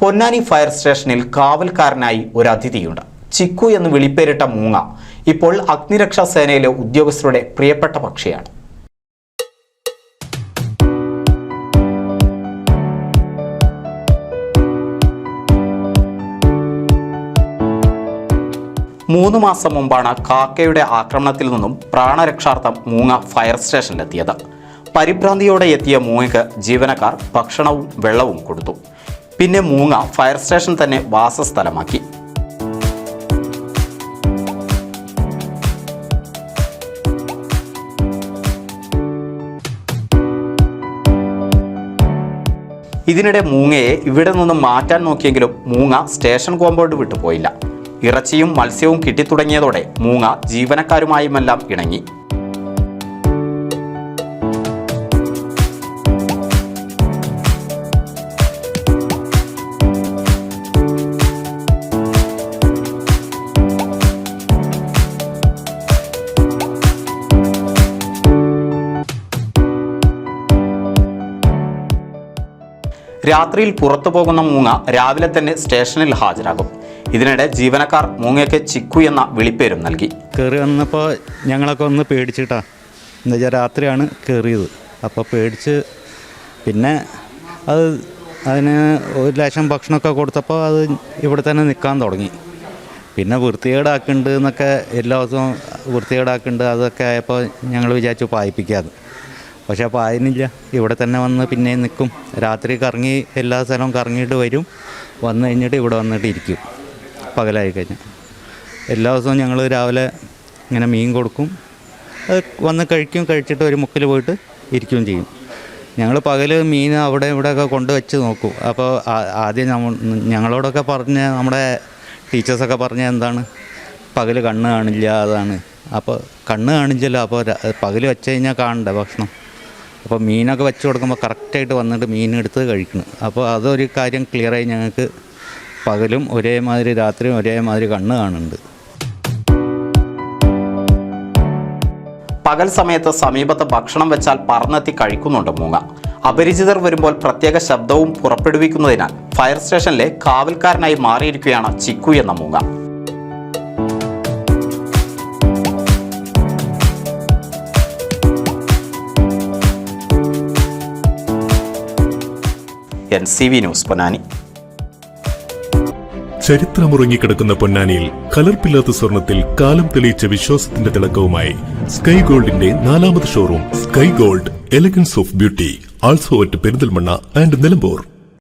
Ponnani fire സ്റ്റേഷനിൽ കാവൽക്കാരനായി ഒരു അതിഥിയുണ്ട്. ചിക്കു എന്ന് വിളിപ്പേരിട്ട മൂങ്ങ ഇപ്പോൾ അഗ്നിരക്ഷാ സേനയിലെ ഉദ്യോഗസ്ഥരുടെ പ്രിയപ്പെട്ട പക്ഷിയാണ്. മൂന്ന് മാസം മുമ്പാണ് കാക്കയുടെ ആക്രമണത്തിൽ നിന്നും പ്രാണരക്ഷാർത്ഥം മൂങ്ങ ഫയർ സ്റ്റേഷനിലെത്തിയത്. പരിഭ്രാന്തിയോടെ എത്തിയ മൂങ്ങയ്ക്ക് ജീവനക്കാർ ഭക്ഷണവും വെള്ളവും കൊടുത്തു. പിന്നെ മൂങ്ങ ഫയർ സ്റ്റേഷൻ തന്നെ വാസസ്ഥലമാക്കി. ഇതിനിടെ മൂങ്ങയെ ഇവിടെ നിന്ന് മാറ്റാൻ നോക്കിയെങ്കിലും മൂങ്ങ സ്റ്റേഷൻ കോമ്പൗണ്ട് വിട്ടുപോയില്ല. ഇറച്ചിയും മത്സ്യവും കിട്ടിത്തുടങ്ങിയതോടെ മൂങ്ങ ജീവനക്കാരുമായുമെല്ലാം ഇണങ്ങി. രാത്രിയിൽ പുറത്തു പോകുന്ന മൂങ്ങ രാവിലെ തന്നെ സ്റ്റേഷനിൽ ഹാജരാകും. ഇതിനിടെ ജീവനക്കാർ മൂങ്ങയ്ക്ക് ചിക്കു എന്ന വിളിപ്പേരും നൽകി. കയറി വന്നപ്പോൾ ഞങ്ങളൊക്കെ ഒന്ന് പേടിച്ചിട്ടാ. എന്നുവെച്ചാൽ രാത്രിയാണ് കയറിയത് അപ്പോൾ പേടിച്ച് പിന്നെ അത് അതിന് ഒരു ലക്ഷം ഭക്ഷണമൊക്കെ കൊടുത്തപ്പോൾ അത് ഇവിടെ തന്നെ നിൽക്കാൻ തുടങ്ങി. പിന്നെ വൃത്തികേടാക്കുന്നുണ്ട് എന്നൊക്കെ എല്ലാ ദിവസവും വൃത്തികേടാക്കുന്നുണ്ട് അതൊക്കെ ആയപ്പോൾ ഞങ്ങൾ വിചാരിച്ചു പായിപ്പിക്കാതെ പക്ഷേ അപ്പോൾ ആയിരുന്നില്ല. ഇവിടെ തന്നെ വന്ന് പിന്നെ നിൽക്കും. രാത്രി കറങ്ങി എല്ലാ സ്ഥലവും കറങ്ങിയിട്ട് വരും. വന്നു കഴിഞ്ഞിട്ട് ഇവിടെ വന്നിട്ട് ഇരിക്കും. പകലായി കഴിഞ്ഞാൽ. എല്ലാ ദിവസവും ഞങ്ങൾ രാവിലെ ഇങ്ങനെ മീൻ കൊടുക്കും. അത് വന്ന് കഴിക്കും. കഴിച്ചിട്ട് ഒരു മുക്കിൽ പോയിട്ട് ഇരിക്കുകയും ചെയ്യും. ഞങ്ങൾ പകൽ മീൻ അവിടെ ഇവിടെയൊക്കെ കൊണ്ട് വെച്ച് നോക്കും. അപ്പോൾ ആദ്യം നമ്മ- ഞങ്ങളോടൊക്കെ പറഞ്ഞ നമ്മുടെ ടീച്ചേഴ്സൊക്കെ പറഞ്ഞ എന്താണ്? പകൽ കണ്ണ് കാണില്ല അതാണ്. അപ്പോൾ കണ്ണ് കാണില്ലല്ലോ അപ്പോൾ പകൽ വെച്ച് കഴിഞ്ഞാൽ കാണണ്ടേ ഭക്ഷണം. അപ്പോൾ മീനൊക്കെ വെച്ച് കൊടുക്കുമ്പോൾ കറക്റ്റായിട്ട് വന്നിട്ട് മീൻ എടുത്ത് കഴിക്കണം. അപ്പോൾ അതൊരു കാര്യം ക്ലിയറായി ഞങ്ങൾക്ക് പകലും ഒരേമാതിരി രാത്രിയും ഒരേമാതിരി കണ്ണ് കാണുന്നുണ്ട്. പകൽ സമയത്ത് സമീപത്ത് ഭക്ഷണം വെച്ചാൽ പറന്നെത്തി കഴിക്കുന്നുണ്ട് മൂങ്ങ. അപരിചിതർ വരുമ്പോൾ പ്രത്യേക ശബ്ദവും പുറപ്പെടുവിക്കുന്നതിനാൽ ഫയർ സ്റ്റേഷനിലെ കാവൽക്കാരനായി മാറിയിരിക്കുകയാണ് ചിക്കു എന്ന മൂങ്ങ. N C V news Ponnani. ചരിത്രമുറങ്ങിക്കിടക്കുന്ന പൊന്നാനിയിൽ കലർപ്പില്ലാത്ത സ്വർണത്തിൽ കാലം തെളിയിച്ച വിശ്വാസത്തിന്റെ തിളക്കവുമായി സ്കൈ ഗോൾഡിന്റെ നാലാമത് showroom sky gold elegance of beauty also at Perinthalmanna and Nilambur.